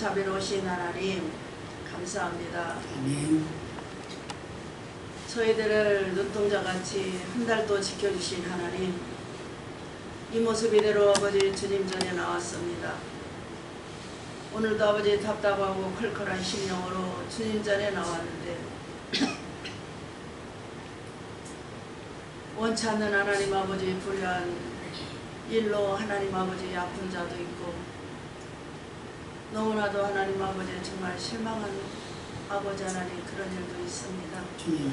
자비로우신 하나님 감사합니다. 아멘. 저희들을 눈동자같이 한 달도 지켜주신 하나님 이 모습 이대로 아버지 주님 전에 나왔습니다. 오늘도 아버지 답답하고 컬컬한 심령으로 주님 전에 나왔는데 원치 않는 하나님 아버지 불의한 일로 하나님 아버지 아픈 자도 있고 너무나도 하나님 아버지 정말 실망한 아버지 하나님 그런 일도 있습니다. 주님.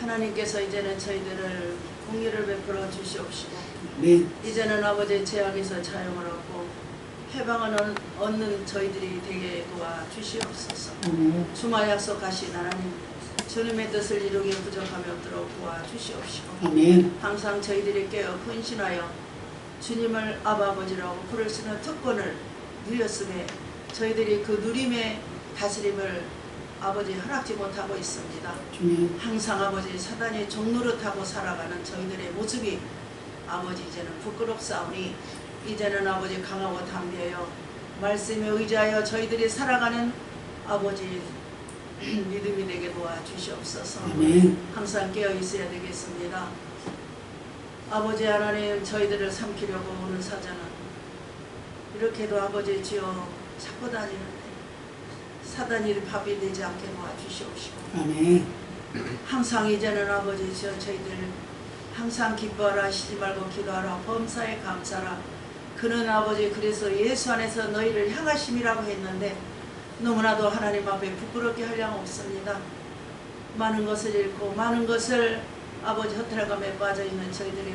하나님께서 이제는 저희들을 공의를 베풀어 주시옵시고 네. 이제는 아버지 죄악에서 자유를 얻고 해방을 얻- 얻는 저희들이 되게 도와 주시옵소서 아멘. 주마 약속하신 하나님 주님의 뜻을 이루기 부족함이 없도록 도와 주시옵시고 아멘. 항상 저희들이 깨어 헌신하여 주님을 아버지라고 부를 수 있는 특권을 누렸음에 저희들이 그 누림의 다스림을 아버지 허락지 못하고 있습니다. 주님. 항상 아버지 사단의 종노릇하고 살아가는 저희들의 모습이 아버지 이제는 부끄럽사오니 이제는 아버지 강하고 담대하여 말씀에 의지하여 저희들이 살아가는 아버지 믿음이 되게 도와주시옵소서 아멘. 항상 깨어 있어야 되겠습니다. 아버지 하나님 저희들을 삼키려고 오는 사자는 이렇게도 아버지 지어 찾고 다니는데 사단이 밥이 되지 않게 도와주시옵시고 아멘. 항상 이제는 아버지 저 저희들 항상 기뻐하라 쉬지 말고 기도하라. 범사에 감사라. 그는 아버지 그래서 예수 안에서 너희를 향하심이라고 했는데 너무나도 하나님 앞에 부끄럽게 할양 없습니다. 많은 것을 잃고 많은 것을 아버지 허탈감에 빠져 있는 저희들이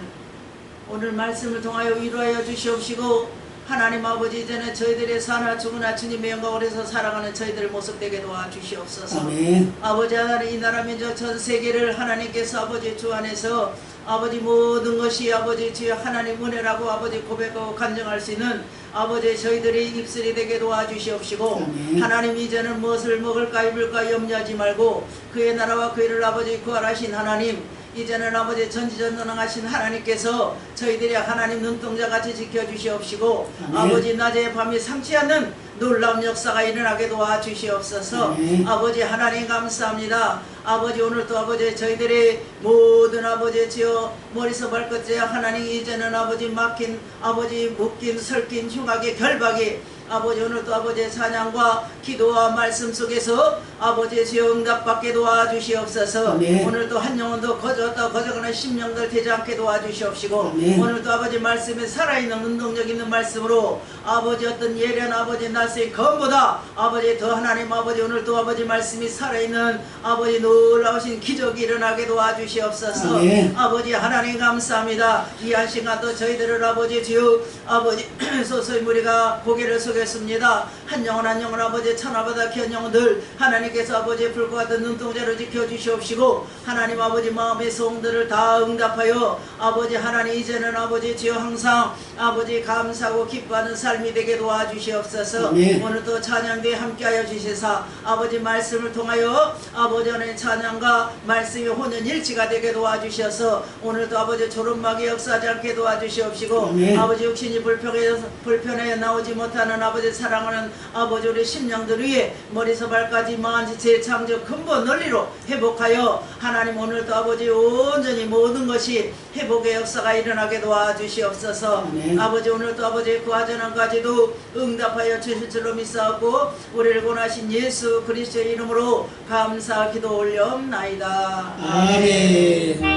오늘 말씀을 통하여 위로하여 주시옵시고 하나님 아버지 이제는 저희들의 사나 죽으나 주님의 영광을 해서 살아가는 저희들 모습 되게 도와주시옵소서 아멘. 아버지 하나님 이 나라 민족 전 세계를 하나님께서 아버지 주 안에서 아버지 모든 것이 아버지 주여 하나님 은혜라고 아버지 고백하고 간증할 수 있는 아버지 저희들의 입술이 되게 도와주시옵시고 아멘. 하나님 이제는 무엇을 먹을까 입을까 염려하지 말고 그의 나라와 그의 를 아버지 구하라신 하나님 이제는 아버지 전지전능하신 하나님께서 저희들이 하나님 눈동자같이 지켜주시옵시고 아멘. 아버지 낮에 밤이 삼치 않는 놀라운 역사가 일어나게 도와주시옵소서 아멘. 아버지 하나님 감사합니다. 아버지 오늘도 아버지 저희들이 모든 아버지 지어 머리서 발끝에 하나님 이제는 아버지 막힌 아버지 묶인 설킨 흉하게 결박이 아버지 오늘도 아버지의 찬양과 기도와 말씀 속에서 아버지의 지어 응답받게 도와주시옵소서 아멘. 오늘도 한 영혼도 거저었다 거저가는 심령들 되지 않게 도와주시옵시고 아멘. 오늘도 아버지 말씀에 살아있는 운동력 있는 말씀으로 아버지 어떤 예련 아버지 날씨의 검보다 아버지 더 하나님 아버지 오늘도 아버지 말씀이 살아있는 아버지 놀라우신 기적이 일어나게 도와주시옵소서 아멘. 아버지 하나님 감사합니다 이 한 시간도 저희들을 아버지 주여 아버지 소소히 우리가 고개를 숙였습니다 한 영혼 한 영혼 아버지 천하보다 귀한 영혼들 하나님께서 아버지의 불과 같은 눈동자로 지켜주시옵시고 하나님 아버지 마음의 소원들을 다 응답하여 아버지 하나님 이제는 아버지 주여 항상 아버지 감사하고 기뻐하는 삶이 되게 도와주시옵소서 아멘. 오늘도 찬양대에 함께하여 주시사 아버지 말씀을 통하여 아버지 하나님 찬양과 말씀이 혼연일치가 되게 도와주셔서 오늘도 아버지 조름막이 역사하지 않게 도와주시옵시고 아멘. 아버지 육신이 불평해, 불편해 나오지 못하는 아버지 사랑하는 아버지 우리 심령들 위해 머리서 발까지 망한 지체의 창조 근본 논리로 회복하여 하나님 오늘도 아버지 온전히 모든 것이 회복의 역사가 일어나게 도와주시옵소서 아멘. 아버지 오늘도 아버지 그 하전한까지도 응답하여 주실 줄로 믿사옵고 우리를 권하신 예수 그리스도의 이름으로 감사 기도 올려옵나이다 아멘.